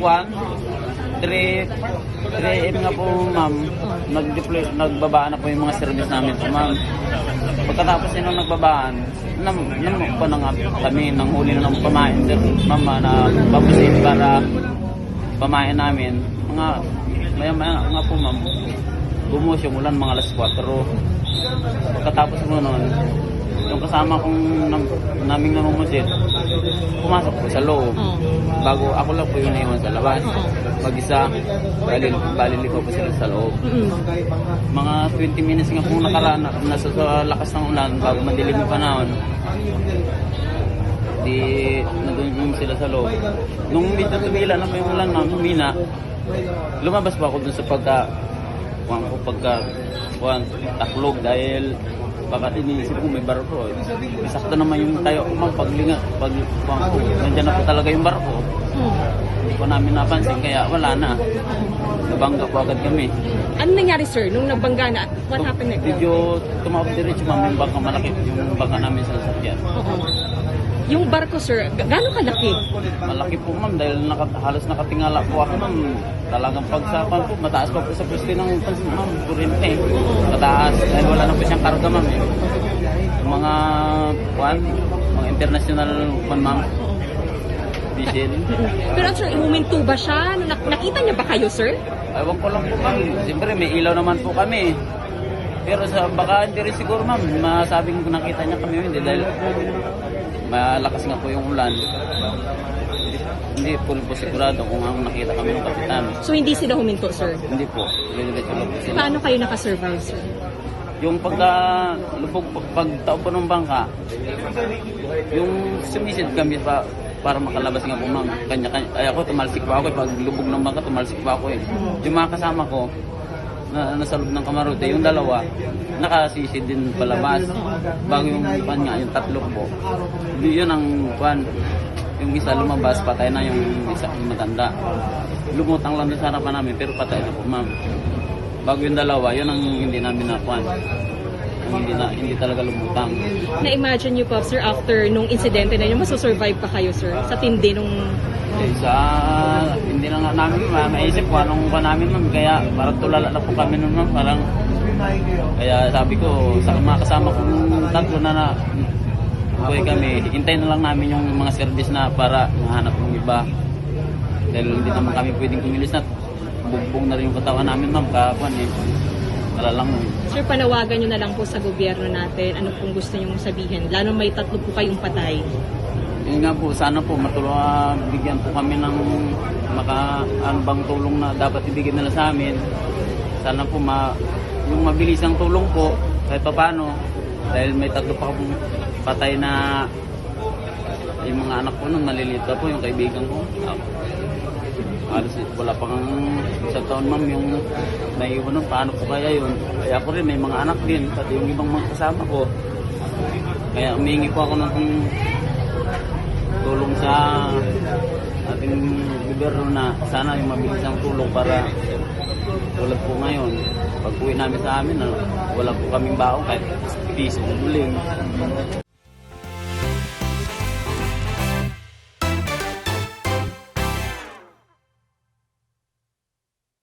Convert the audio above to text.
kwan, 3 3 AM nga po ma'am, nag-deploy, nagbabaan na po yung mga service namin po ma'am. Pagkatapos nung nagbabaan, nam, nam pa na nga kami nang huli na ng pamain sir, ma'am ah, na babusin para pamain namin. Mga maya maya nga po ma'am, bumuhos yung ulan mga alas 4. Pagkatapos mo nun, yung kasama kong nam, naming namumusit, pumasok po sa loob. Oo. Bago ako lang po yung naiwan sa labas. Oo. Mag-isa, balil, baliligaw po sila sa loob. Mm-mm. Mga 20 minutes nga pong nakaraan, na- nasa sa lakas ng ulan, bago madilim yung panahon. Di, nandun sila sa loob. Nung medyo tumila na po yung ulan na humina, lumabas pa ako dun sa pagka, kuwan ko pagka, kuwan, taklog dahil baka iniisip ko may barko. Eh. Sakto naman yung tayo ko ma'am, paglinga, pag, kuwan ko, nandiyan na po talaga yung barko. Hindi ko namin napansin, kaya wala na. Nabangga po agad kami. Ano nangyari sir nung nabangga na? What happened next? Medyo tumawag diretso ma'am yung bangka malaki, yung bangka namin sa sasakyan. Oo. Yung barko sir, ga- gaano kalaki? Malaki po ma'am dahil naka, halos nakatingala po ako ma'am. Talagang pagsapan po, mataas pa po sa pwesto ng ma'am, kurente. Mataas dahil wala na po siyang karga ma'am. Eh. Yung mga, kuan, mga international kuan ma'am, diesel. Pero sir, huminto ba siya? Nak- nakita niya ba kayo sir? Ewan ko lang po ma'am, siyempre may ilaw naman po kami. Pero sa baka hindi rin siguro ma'am, masabing nakita niya kami hindi dahil malakas nga po yung ulan. Hindi po po sigurado kung ang nakita kami ng kapitan. So hindi sila huminto sir? Hindi po, lang po sila. Paano kayo nakasurvive sir? Yung pagka lubog pag tao po ng bangka, yung sumisid kami pa para makalabas nga po ng kanya-kanya. Ay ako, tumalsik pa ako eh. Pag lubog ng bangka, tumalsik pa ako eh. Yung mga kasama ko, na nasa loob ng kamarote, yung dalawa, nakasisid din palabas. Bago yung pan nga, yung tatlo po. Yun ang pan. Yung isa lumabas, patay na yung isa yung matanda. Lumutang lang sa harapan namin, pero patay na po, ma'am. Bago yung dalawa, yun ang hindi namin nakuan. Hindi na hindi talaga lumutang. Na-imagine niyo po sir after nung insidente na yun, masusurvive pa kayo sir? Sa tindi nung... Eh, hindi na nga namin ma maisip kung anong pa namin ma'am. Kaya parang tulala na po kami nun ma'am. Parang kaya sabi ko sa mga kasama kong tatlo na na buhay kami, hintayin na lang namin yung mga service na para mahanap ng iba. Dahil hindi naman kami pwedeng kumilis na bugbong na rin yung katawan namin ma'am. Kakuan eh. Wala lang Sir, panawagan niyo na lang po sa gobyerno natin. Ano pong gusto niyo sabihin? Lalo may tatlo po kayong patay. Yun nga po, sana po matulungan, bigyan po kami ng maka, ano bang tulong na dapat ibigay nila sa amin. Sana po ma, yung mabilisang tulong po, kahit pa paano, dahil may tatlo pa akong patay na yung mga anak ko nung maliliit pa po, yung kaibigan ko. Halos wala pang isang taon ma'am yung naiwan nun, paano po kaya yun? Kaya ako rin, may mga anak din, pati yung ibang mga kasama ko. Kaya umingi po ako ng sa ating gobyerno na sana yung mabilis ang tulong para tulad po ngayon pag uwi namin sa amin na wala po kaming baon kahit piso uling